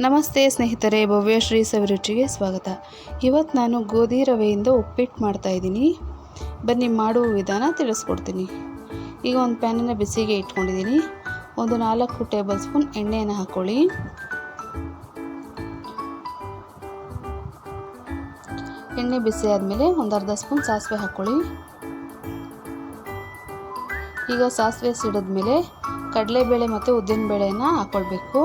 ನಮಸ್ತೆ ಸ್ನೇಹಿತರೆ ಭವ್ಯಶ್ರೀ ಸವಿರುಚಿಗೆ ಸ್ವಾಗತ. ಇವತ್ತು ನಾನು ಗೋಧಿ ರವೆಯಿಂದ ಉಪ್ಪಿಟ್ಟು ಮಾಡ್ತಾಯಿದ್ದೀನಿ ಬನ್ನಿ, ಮಾಡುವ ವಿಧಾನ ತಿಳಿಸ್ಕೊಡ್ತೀನಿ. ಈಗ ಒಂದು ಪ್ಯಾನನ್ನು ಬಿಸಿಗೆ ಇಟ್ಕೊಂಡಿದ್ದೀನಿ. ಒಂದು ನಾಲ್ಕು ಟೇಬಲ್ ಸ್ಪೂನ್ ಎಣ್ಣೆಯನ್ನು ಹಾಕ್ಕೊಳ್ಳಿ ಎಣ್ಣೆ ಬಿಸಿ ಆದಮೇಲೆ ಒಂದು ಅರ್ಧ ಸ್ಪೂನ್ ಸಾಸಿವೆ ಹಾಕ್ಕೊಳ್ಳಿ ಈಗ ಸಾಸಿವೆ ಸಿಡಿದ್ಮೇಲೆ ಕಡಲೆಬೇಳೆ ಮತ್ತು ಉದ್ದಿನಬೇಳೆಯನ್ನು ಹಾಕ್ಕೊಳ್ಬೇಕು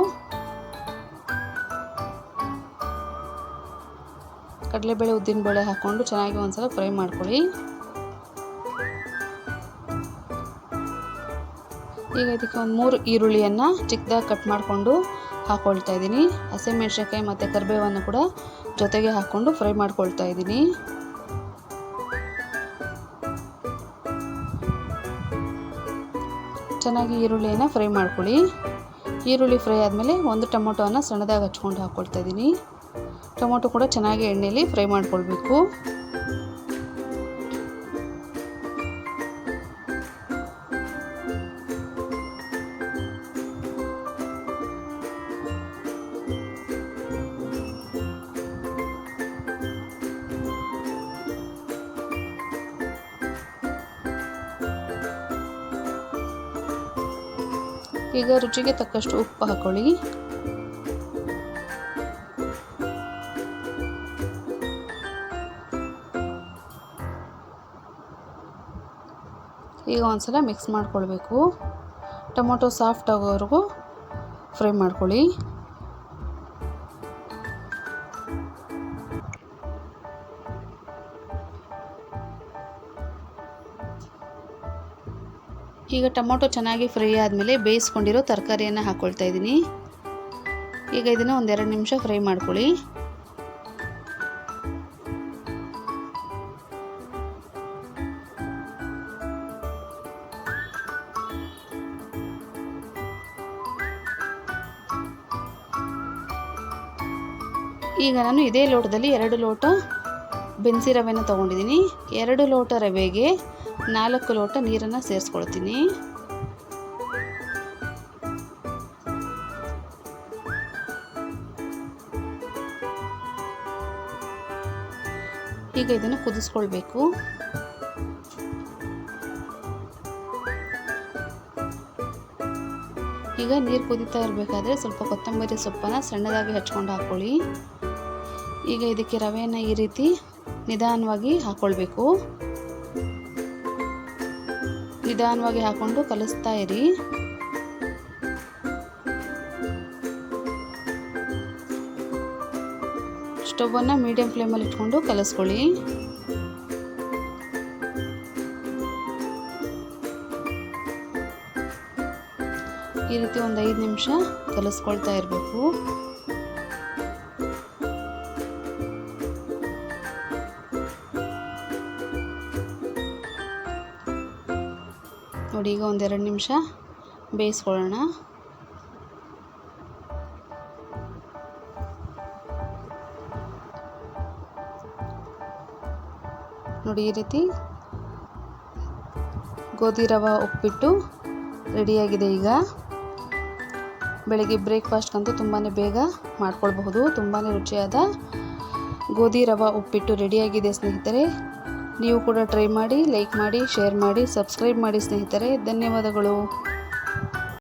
ಕಡಲೆಬೇಳೆ ಉದ್ದಿನಬೇಳೆ ಹಾಕ್ಕೊಂಡು ಚೆನ್ನಾಗಿ ಒಂದ್ಸಲ ಫ್ರೈ ಮಾಡ್ಕೊಳ್ಳಿ. ಈಗ ಇದಕ್ಕೆ ಒಂದು ಮೂರು ಈರುಳ್ಳಿಯನ್ನು ಚಿಕ್ಕದಾಗಿ ಕಟ್ ಮಾಡಿಕೊಂಡು ಹಾಕ್ಕೊಳ್ತಾ ಇದ್ದೀನಿ. ಹಸಿಮೆಣ್ಸಿನ್ಕಾಯಿ ಮತ್ತು ಕರಿಬೇವನ್ನು ಕೂಡ ಜೊತೆಗೆ ಹಾಕ್ಕೊಂಡು ಫ್ರೈ ಮಾಡ್ಕೊಳ್ತಾ ಇದ್ದೀನಿ. ಚೆನ್ನಾಗಿ ಈರುಳ್ಳಿಯನ್ನು ಫ್ರೈ ಮಾಡ್ಕೊಳ್ಳಿ. ಈರುಳ್ಳಿ ಫ್ರೈ ಆದಮೇಲೆ ಒಂದು ಟೊಮೊಟೊವನ್ನು ಸಣ್ಣದಾಗಿ ಹಚ್ಕೊಂಡು ಹಾಕ್ಕೊಳ್ತಾ ಇದ್ದೀನಿ. ಟೊಮೊಟೊ ಕೂಡ ಚೆನ್ನಾಗಿ ಎಣ್ಣೆಯಲ್ಲಿ ಫ್ರೈ ಮಾಡ್ಕೊಳ್ಬೇಕು. ಈಗ ರುಚಿಗೆ ತಕ್ಕಷ್ಟು ಉಪ್ಪು ಹಾಕೊಳ್ಳಿ. ಈಗ ಒಂದ್ಸಲ ಮಿಕ್ಸ್ ಮಾಡ್ಕೊಳ್ಬೇಕು. ಟೊಮೊಟೊ ಸಾಫ್ಟ್ ಆಗೋವರೆಗೂ ಫ್ರೈ ಮಾಡ್ಕೊಳ್ಳಿ. ಈಗ ಟೊಮೊಟೊ ಚೆನ್ನಾಗಿ ಫ್ರೈ ಆದಮೇಲೆ ಬೇಯಿಸ್ಕೊಂಡಿರೋ ತರಕಾರಿಯನ್ನು ಹಾಕ್ಕೊಳ್ತಾ ಇದ್ದೀನಿ. ಈಗ ಇದನ್ನು ಒಂದೆರಡು ನಿಮಿಷ ಫ್ರೈ ಮಾಡ್ಕೊಳ್ಳಿ. ಈಗ ನಾನು ಇದೇ ಲೋಟದಲ್ಲಿ ಎರಡು ಲೋಟ ಬೆನ್ಸಿ ರವೆನ ತೊಗೊಂಡಿದ್ದೀನಿ. ಎರಡು ಲೋಟ ರವೆಗೆ ನಾಲ್ಕು ಲೋಟ ನೀರನ್ನು ಸೇರಿಸ್ಕೊಳ್ತೀನಿ. ಈಗ ಇದನ್ನು ಕುದಿಸ್ಕೊಳ್ಬೇಕು. ಈಗ ನೀರು ಕುದೀತಾ ಇರಬೇಕಾದ್ರೆ ಸ್ವಲ್ಪ ಕೊತ್ತಂಬರಿ ಸೊಪ್ಪನ್ನು ಸಣ್ಣದಾಗಿ ಹಚ್ಕೊಂಡು ಹಾಕ್ಕೊಳ್ಳಿ ಈಗ ಇದಕ್ಕೆ ರವೆಯನ್ನು ಈ ರೀತಿ ನಿಧಾನವಾಗಿ ಹಾಕ್ಕೊಳ್ಬೇಕು ನಿಧಾನವಾಗಿ ಹಾಕ್ಕೊಂಡು ಕಲಿಸ್ತಾ ಇರಿ. ಸ್ಟವನ್ನು ಮೀಡಿಯಂ ಫ್ಲೇಮಲ್ಲಿ ಇಟ್ಕೊಂಡು ಕಲಿಸ್ಕೊಳ್ಳಿ. ಈ ರೀತಿ ಒಂದು ಐದು ನಿಮಿಷ ಕಲಿಸ್ಕೊಳ್ತಾ ಇರಬೇಕು. ನೋಡಿ, ಈಗ ಒಂದೆರಡು ನಿಮಿಷ ಬೇಯಿಸ್ಕೊಳ್ಳೋಣ. ನೋಡಿ, ಈ ರೀತಿ ಗೋಧಿ ರವೆ ಉಪ್ಪಿಟ್ಟು ರೆಡಿಯಾಗಿದೆ ಈಗ. ಬೆಳಗ್ಗೆ ಬ್ರೇಕ್ಫಾಸ್ಟ್ಗಂತೂ ತುಂಬಾ ಬೇಗ ಮಾಡ್ಕೊಳ್ಬಹುದು. ತುಂಬಾ ರುಚಿಯಾದ ಗೋಧಿ ರವೆ ಉಪ್ಪಿಟ್ಟು ರೆಡಿಯಾಗಿದೆ ಸ್ನೇಹಿತರೆ. ನೀವು ಕೂಡ ಟ್ರೈ ಮಾಡಿ, ಲೈಕ್ ಮಾಡಿ, ಶೇರ್ ಮಾಡಿ, ಸಬ್ಸ್ಕ್ರೈಬ್ ಮಾಡಿ ಸ್ನೇಹಿತರೆ. ಧನ್ಯವಾದಗಳು.